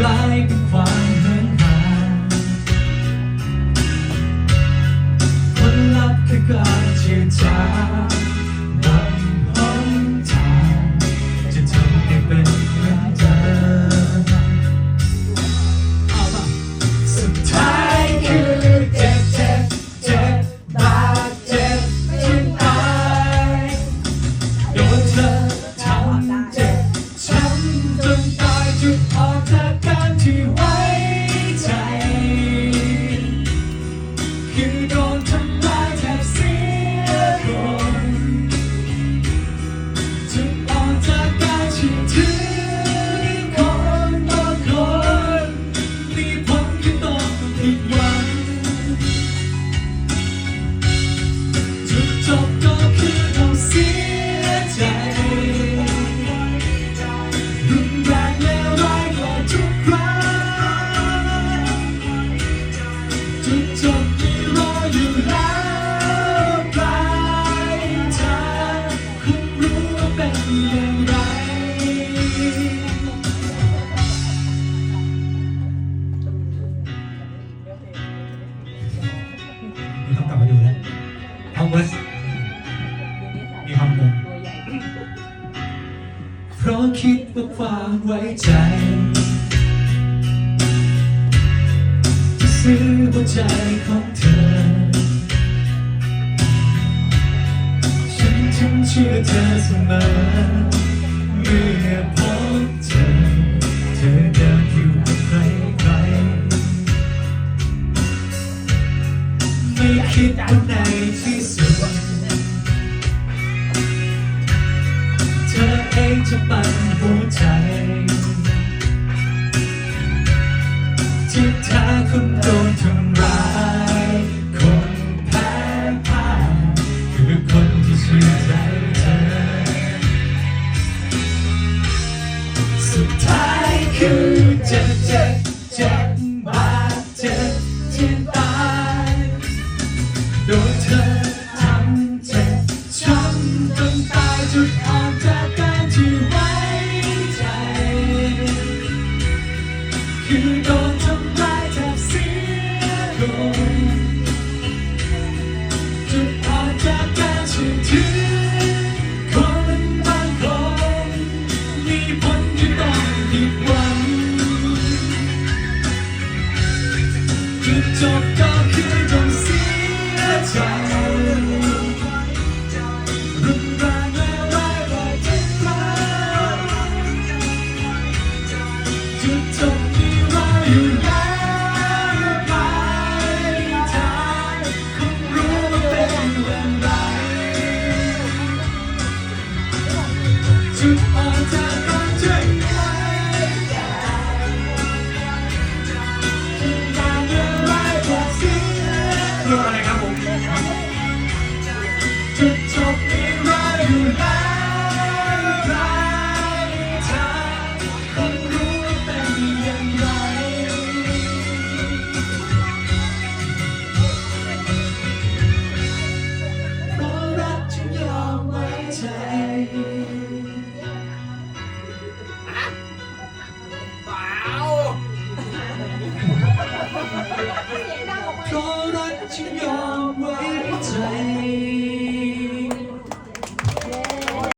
กลายเป็นความเหินห่างคนลับคือการเชื่อจาง มีความเพราะคิดว่าความไว้ใจ จะซื้อหัวใจของเธอ ฉันจึงเชื่อเธอเสมอเมื่อพบเธอ เธอเดินอยู่กับใครใครๆไม่คิดว่าในที่สุด จะปั่นหัวใจที่แท้คุณโดนทำร้าย คนแพ้พ่ายคือคนที่เชื่อใจเธอ สุดท้ายคือเจ็บเจ็บเจ็บบาดเจ็บที่ตายโดนเธอทำเจ็บช้ำจนตายจุดอ่อน นทำร้ายแทบเสียคนจุดอ่อนจากการเชื่อถือคนบางคนมีผลที่ต้องผิดหวังจุดจบก็คือต้องเสียใจ จะจบไม่รอยู่แล้วร้ายทาคนรู้เป็นย่งไร เพราะรักจึยอมไว้ใจ เป่า